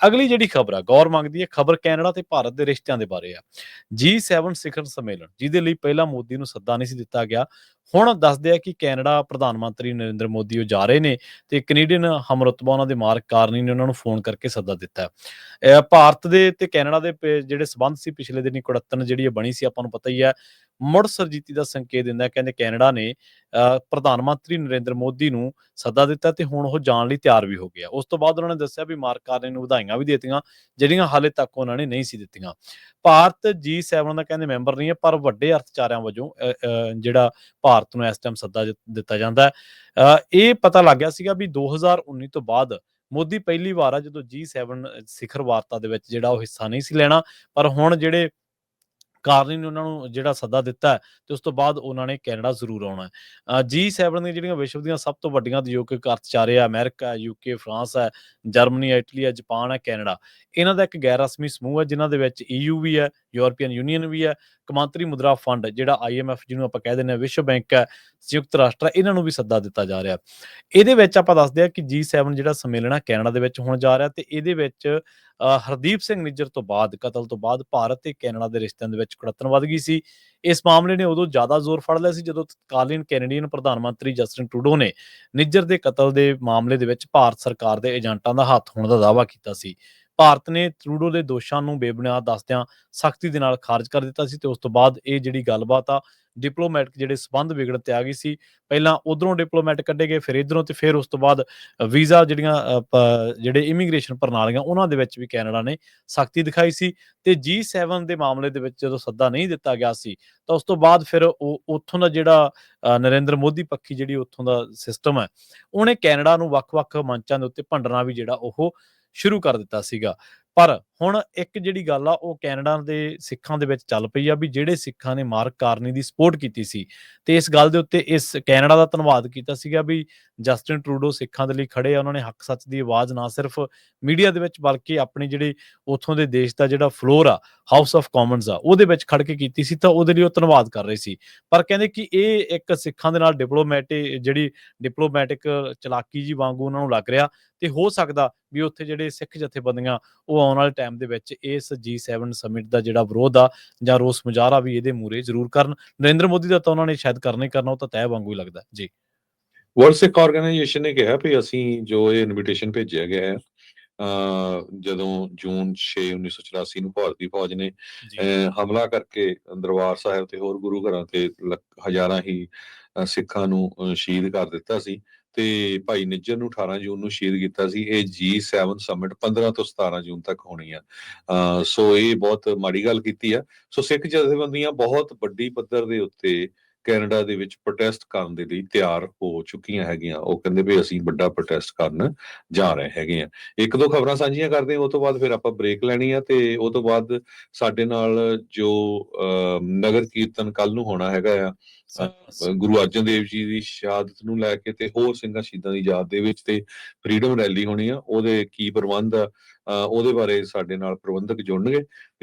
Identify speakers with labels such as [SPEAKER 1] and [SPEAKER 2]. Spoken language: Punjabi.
[SPEAKER 1] ਅਗਲੀ ਜਿਹੜੀ ਖਬਰ ਆ, ਗੌਰ ਮੰਗਦੀ ਹੈ, ਖਬਰ ਕੈਨੇਡਾ ਤੇ ਭਾਰਤ ਦੇ ਰਿਸ਼ਤਿਆਂ ਦੇ ਬਾਰੇ ਆ G7 ਸਿਖਰ ਸੰਮੇਲਨ, ਜਿਹਦੇ ਲਈ ਪਹਿਲਾਂ ਮੋਦੀ ਨੂੰ ਸੱਦਾ ਨਹੀਂ ਸੀ ਦਿੱਤਾ ਗਿਆ ਹੁਣ ਦੱਸਦੇ ਆ ਕਿ ਕੈਨੇਡਾ ਪ੍ਰਧਾਨ ਮੰਤਰੀ ਨਰਿੰਦਰ ਮੋਦੀ ਉਹ ਜਾ ਰਹੇ ਨੇ ਤੇ ਕੈਨੇਡੀਅਨ ਹਮਰਤਬਾ ਉਹਨਾਂ ਦੇ ਮਾਰਕ ਕਾਰਨੀ ਨੇ ਉਹਨਾਂ ਨੂੰ ਫੋਨ ਕਰਕੇ ਸੱਦਾ ਦਿੱਤਾ ਹੈ। ਅਹ ਭਾਰਤ ਦੇ ਤੇ ਕੈਨੇਡਾ ਦੇ ਜਿਹੜੇ ਸਬੰਧ ਸੀ, ਪਿਛਲੇ ਦਿਨੀ ਕੁੜੱਤਨ ਜਿਹੜੀ ਇਹ ਬਣੀ ਸੀ, ਆਪਾਂ ਨੂੰ ਪਤਾ ਹੀ ਹੈ ਮੁੜ ਸਰਜੀਤੀ ਦਾ ਸੰਕੇਤ ਦਿੰਦਾ ਕਹਿੰਦੇ ਕੈਨੇਡਾ ਨੇ ਪ੍ਰਧਾਨ ਮੰਤਰੀ ਨਰਿੰਦਰ ਮੋਦੀ ਨੂੰ ਸੱਦਾ ਦਿੱਤਾ ਤੇ ਹੁਣ ਉਹ ਜਾਣ ਲਈ ਤਿਆਰ ਵੀ ਹੋ ਗਿਆ। ਉਸ ਤੋਂ ਬਾਅਦ ਉਹਨਾਂ ਨੇ ਦੱਸਿਆ ਵੀ ਮਾਰਕ ਕਾਰਨੀ ਨੂੰ ਵਧਾਈਆਂ ਵੀ ਦਿੱਤੀਆਂ ਜਿਹੜੀਆਂ ਹਾਲੇ ਤੱਕ ਉਹਨਾਂ ਨੇ ਨਹੀਂ ਸੀ ਦਿੱਤੀਆਂ। ਭਾਰਤ G7 ਦਾ ਕਹਿੰਦੇ ਮੈਂਬਰ ਨਹੀਂ ਹੈ ਪਰ ਵੱਡੇ ਅਰਥਚਾਰਿਆਂ ਵਜੋਂ ਅਹ, ਜਿਹੜਾ ਭਾਰਤ ਨੂੰ ਇਸ ਟਾਈਮ ਸੱਦਾ ਦਿੱਤਾ ਜਾਂਦਾ ਅਹ, ਇਹ ਪਤਾ ਲੱਗ ਗਿਆ ਸੀਗਾ ਵੀ 2019 ਤੋਂ ਬਾਅਦ ਮੋਦੀ ਪਹਿਲੀ ਵਾਰ ਆ ਜਦੋਂ G7 ਸਿਖਰ ਵਾਰਤਾ ਦੇ ਵਿੱਚ ਜਿਹੜਾ ਉਹ ਹਿੱਸਾ ਨਹੀਂ ਸੀ ਲੈਣਾ ਪਰ ਹੁਣ ਜਿਹੜੇ ਕਾਰਨੀ ਨੇ ਉਹਨਾਂ ਨੂੰ ਜਿਹੜਾ ਸੱਦਾ ਦਿੱਤਾ ਹੈ ਤੇ ਉਸ ਤੋਂ ਬਾਅਦ ਉਹਨਾਂ ਨੇ ਕੈਨੇਡਾ ਜ਼ਰੂਰ ਆਉਣਾ ਹੈ। G7 ਦੀਆਂ ਜਿਹੜੀਆਂ ਵਿਸ਼ਵ ਦੀਆਂ ਸਭ ਤੋਂ ਵੱਡੀਆਂ ਉਦਯੋਗਿਕ ਅਰਥਚਾਰੇ ਆ, ਅਮਰੀਕਾ ਹੈ ਯੂਕੇ, ਫਰਾਂਸ ਹੈ, ਜਰਮਨੀ ਹੈ, ਇਟਲੀ ਹੈ, ਜਾਪਾਨ ਹੈ, ਕੈਨੇਡਾ। ਇਹਨਾਂ ਦਾ ਇੱਕ ਗੈਰ ਰਸਮੀ ਸਮੂਹ ਹੈ, ਜਿਨ੍ਹਾਂ ਦੇ ਵਿੱਚ EU ਵੀ ਹੈ। ਯੂਰਪੀਅਨ ਯੂਨੀਅਨ ਵੀ ਹੈ, ਕਮਾਂਤਰੀ ਮੁਦਰਾ ਫੰਡ, ਜਿਹੜਾ IMF ਜਿਹਨੂੰ ਆਪਾਂ ਕਹਿ ਦਿੰਦੇ ਹਾਂ, ਵਿਸ਼ਵ ਬੈਂਕ ਹੈ, ਸੰਯੁਕਤ ਰਾਸ਼ਟਰ ਇਹਨਾਂ ਨੂੰ ਵੀ ਸੱਦਾ ਦਿੱਤਾ ਜਾ ਰਿਹਾ। ਇਹਦੇ ਵਿੱਚ ਆਪਾਂ ਦੱਸਦੇ ਆ ਕਿ G7 ਜਿਹੜਾ ਸੰਮੇਲਨ ਹੈ, ਕੈਨੇਡਾ ਦੇ ਵਿੱਚ ਹੋਣ ਜਾ ਰਿਹਾ ਤੇ ਇਹਦੇ ਵਿੱਚ ਹਰਦੀਪ ਸਿੰਘ ਨਿੱਜਰ ਤੋਂ ਬਾਅਦ, ਕਤਲ ਤੋਂ ਬਾਅਦ ਭਾਰਤ ਤੇ ਕੈਨੇਡਾ ਦੇ ਰਿਸ਼ਤਿਆਂ ਦੇ ਵਿੱਚ ਕੁੜੱਤਣ ਵੱਧ ਗਈ ਸੀ। ਇਸ ਮਾਮਲੇ ਨੇ ਉਦੋਂ ਜ਼ਿਆਦਾ ਜ਼ੋਰ ਫੜ ਲਿਆ ਸੀ, ਜਦੋਂ ਤਤਕਾਲੀਨ ਕੈਨੇਡੀਅਨ ਪ੍ਰਧਾਨ ਮੰਤਰੀ ਜਸਟਿਨ ਟਰੂਡੋ ਨੇ ਨਿੱਜਰ ਦੇ ਕਤਲ ਦੇ ਮਾਮਲੇ ਦੇ ਵਿੱਚ ਭਾਰਤ ਸਰਕਾਰ ਦੇ ਏਜੰਟਾਂ ਦਾ ਹੱਥ ਹੋਣ ਦਾ ਦਾਅਵਾ ਕੀਤਾ ਸੀ। ਭਾਰਤ ਨੇ ਟਰੂਡੋ ਦੇ ਦੋਸ਼ਾਂ ਨੂੰ ਬੇਬੁਨਿਆਦ ਦੱਸਦਿਆਂ ਸਖਤੀ ਦੇ ਨਾਲ ਖਾਰਜ ਕਰ ਦਿੱਤਾ ਸੀ ਤੇ ਉਸ ਤੋਂ ਬਾਅਦ ਇਹ ਜਿਹੜੀ ਗੱਲਬਾਤ ਆ ਡਿਪਲੋਮੈਟਿਕ ਜਿਹੜੇ ਸਬੰਧ ਵਿਗੜਨ ਤੇ ਆ ਗਈ ਸੀ। ਪਹਿਲਾਂ ਉਧਰੋਂ ਡਿਪਲੋਮੈਟ ਕੱਢੇ ਗਏ ਫਿਰ ਇਧਰੋਂ ਤੇ ਫਿਰ ਉਸ ਤੋਂ ਬਾਅਦ ਵੀਜ਼ਾ ਜਿਹੜੀਆਂ ਜਿਹੜੇ ਇਮੀਗ੍ਰੇਸ਼ਨ ਪ੍ਰਣਾਲੀਆਂ ਉਹਨਾਂ ਦੇ ਵਿੱਚ ਵੀ ਕੈਨੇਡਾ ਨੇ ਸਖਤੀ ਦਿਖਾਈ ਸੀ ਤੇ G7 ਦੇ ਮਾਮਲੇ ਦੇ ਵਿੱਚ ਜਦੋਂ ਸੱਦਾ ਨਹੀਂ ਦਿੱਤਾ ਗਿਆ ਸੀ ਤਾਂ ਉਸ ਤੋਂ ਬਾਅਦ ਫਿਰ ਉਹ ਉੱਥੋਂ ਦਾ ਜਿਹੜਾ ਅ, ਨਰਿੰਦਰ ਮੋਦੀ ਪੱਖੀ ਜਿਹੜੀ ਉੱਥੋਂ ਦਾ ਸਿਸਟਮ ਹੈ ਉਹਨੇ ਕੈਨੇਡਾ ਨੂੰ ਵੱਖ-ਵੱਖ ਮੰਚਾਂ ਦੇ ਉੱਤੇ ਭੰਡਣਾ ਵੀ ਜਿਹੜਾ ਉਹ ਸ਼ੁਰੂ ਕਰ ਦਿੱਤਾ ਸੀਗਾ। ਪਰ ਹੁਣ ਇੱਕ ਜਿਹੜੀ ਗੱਲ ਆ, ਉਹ ਕੈਨੇਡਾ ਦੇ ਸਿੱਖਾਂ ਦੇ ਵਿੱਚ ਚੱਲ ਪਈ ਆ ਵੀ ਜਿਹੜੇ ਸਿੱਖਾਂ ਨੇ ਮਾਰਕ ਕਾਰਨੀ ਦੀ ਸਪੋਰਟ ਕੀਤੀ ਸੀ ਤੇ ਇਸ ਗੱਲ ਦੇ ਉੱਤੇ ਇਸ ਕੈਨੇਡਾ ਦਾ ਧੰਨਵਾਦ ਕੀਤਾ ਸੀਗਾ ਵੀ ਜਸਟਿਨ ਟਰੂਡੋ ਸਿੱਖਾਂ ਦੇ ਲਈ ਖੜੇ ਆ, ਉਹਨਾਂ ਨੇ ਹੱਕ ਸੱਚ ਦੀ ਆਵਾਜ਼ ਨਾ ਸਿਰਫ ਮੀਡੀਆ ਦੇ ਵਿੱਚ ਬਲਕਿ ਆਪਣੀ ਜਿਹੜੀ ਉਥੋਂ ਦੇ ਦੇਸ਼ ਦਾ ਜਿਹੜਾ ਫਲੋਰ ਆ ਹਾਊਸ ਆਫ ਕਾਮਨਸ ਆ, ਉਹਦੇ ਵਿੱਚ ਖੜ ਕੇ ਕੀਤੀ ਸੀ ਤਾਂ ਉਹਦੇ ਲਈ ਉਹ ਧੰਨਵਾਦ ਕਰ ਰਹੇ ਸੀ। ਪਰ ਕਹਿੰਦੇ ਕਿ ਇਹ ਇੱਕ ਸਿੱਖਾਂ ਦੇ ਨਾਲ ਡਿਪਲੋਮੈਟਿਕ ਜਿਹੜੀ ਡਿਪਲੋਮੈਟਿਕ ਚਲਾਕੀ ਜੀ ਵਾਂਗੂ ਉਹਨਾਂ ਨੂੰ ਲੱਗ ਰਿਹਾ ਤੇ ਹੋ ਸਕਦਾ ਵੀ ਉੱਥੇ ਜਿਹੜੇ ਸਿੱਖ ਜਥੇਬੰਦੀਆਂ ਉਹ ਆਉਣ ਵਾਲੇ ਟਾਈਮ ਦੇ ਵਿੱਚ ਇਸ G7 ਸਮਿਟ ਦਾ ਜਿਹੜਾ ਵਿਰੋਧ ਆ ਜਾਂ ਰੋਸ ਮੁਜ਼ਾਹਰਾ ਵੀ ਇਹਦੇ ਮੂਰੇ ਜ਼ਰੂਰ ਕਰਨ। ਨਰਿੰਦਰ ਮੋਦੀ ਦਾ ਤਾਂ ਉਹਨਾਂ ਨੇ ਸ਼ਾਇਦ ਕਰਨਾ ਕਰਨਾ ਉਹ ਤਾਂ ਤੈਅ ਵਾਂਗੂ ਹੀ ਲੱਗਦਾ। ਜੀ।
[SPEAKER 2] ਵਰਲਡ ਸਿੱਖ ਆਰਗੇਨਾਈਜੇਸ਼ਨ ਨੇ ਕਿਹਾ ਵੀ ਅਸੀਂ ਜੋ ਇਹ ਇਨਵੀਟੇਸ਼ਨ ਭੇਜਿਆ ਗਿਆ ਹੈ ਜਦੋਂ ਜੂਨ 6 1984 ਨੂੰ ਭਾਰਤੀ ਫੌਜ ਨੇ ਹਮਲਾ ਕਰਕੇ ਦਰਬਾਰ ਸਾਹਿਬ ਤੇ ਹੋਰ ਗੁਰੂ ਘਰਾਂ ਤੇ ਹਜ਼ਾਰਾਂ ਹੀ ਸਿੱਖਾਂ ਨੂੰ ਸ਼ਹੀਦ ਕਰ ਦਿੱਤਾ ਸੀ। ਤੇ ਭਾਈ ਨਿੱਜਰ ਨੂੰ 18 ਜੂਨ ਨੂੰ ਸ਼ਹੀਦ ਕੀਤਾ ਸੀ, ਇਹ G7 ਸਮਿਟ 15 ਤੋਂ 17 ਜੂਨ ਤੱਕ ਹੋਣੀ ਆ। ਸੋ ਇਹ ਬਹੁਤ ਮਾੜੀ ਗੱਲ ਕੀਤੀ ਆ। ਸੋ ਸਿੱਖ ਜਥੇਬੰਦੀਆਂ ਬਹੁਤ ਵੱਡੀ ਪੱਧਰ ਦੇ ਉੱਤੇ ਕੈਨੇਡਾ ਦੇ ਵਿੱਚ ਪ੍ਰੋਟੈਸਟ ਕਰਨ ਦੇ ਲਈ ਤਿਆਰ ਹੋ ਚੁੱਕੀਆਂ ਹੈਗੀਆਂ। ਉਹ ਕਹਿੰਦੇ ਵੀ ਅਸੀਂ ਵੱਡਾ ਪ੍ਰੋਟੈਸਟ ਕਰਨ ਜਾ ਰਹੇ ਹੈਗੇ ਆ ਇੱਕ ਦੋ ਖਬਰਾਂ ਸਾਂਝੀਆਂ ਕਰਦੇ ਹਾਂ ਉਹ ਤੋਂ ਬਾਅਦ ਫਿਰ ਆਪਾਂ ਬ੍ਰੇਕ ਲੈਣੀ ਆ ਤੇ ਉਹ ਤੋਂ ਬਾਅਦ ਸਾਡੇ ਨਾਲ ਜੋ ਨਗਰ ਕੀਰਤਨ ਕੱਲ ਨੂੰ ਹੋਣਾ ਹੈਗਾ ਆ ਗੁਰੂ ਅਰਜਨ ਦੇਵ ਜੀ ਦੀ ਸ਼ਹਾਦਤ ਨੂੰ ਲੈ ਕੇ ਤੇ ਹੋਰ ਸਿੰਘਾਂ ਸ਼ਹੀਦਾਂ ਦੀ ਯਾਦ ਦੇ ਵਿੱਚ ਤੇ ਫਰੀडम ਰੈਲੀ ਹੋਣੀ ਆ ਉਹਦੇ ਕੀ ਪ੍ਰਬੰਧ ਆ ਉਹਦੇ ਬਾਰੇ ਸਾਡੇ ਨਾਲ ਪ੍ਰਬੰਧਕ ਜੁੜਨਗੇ।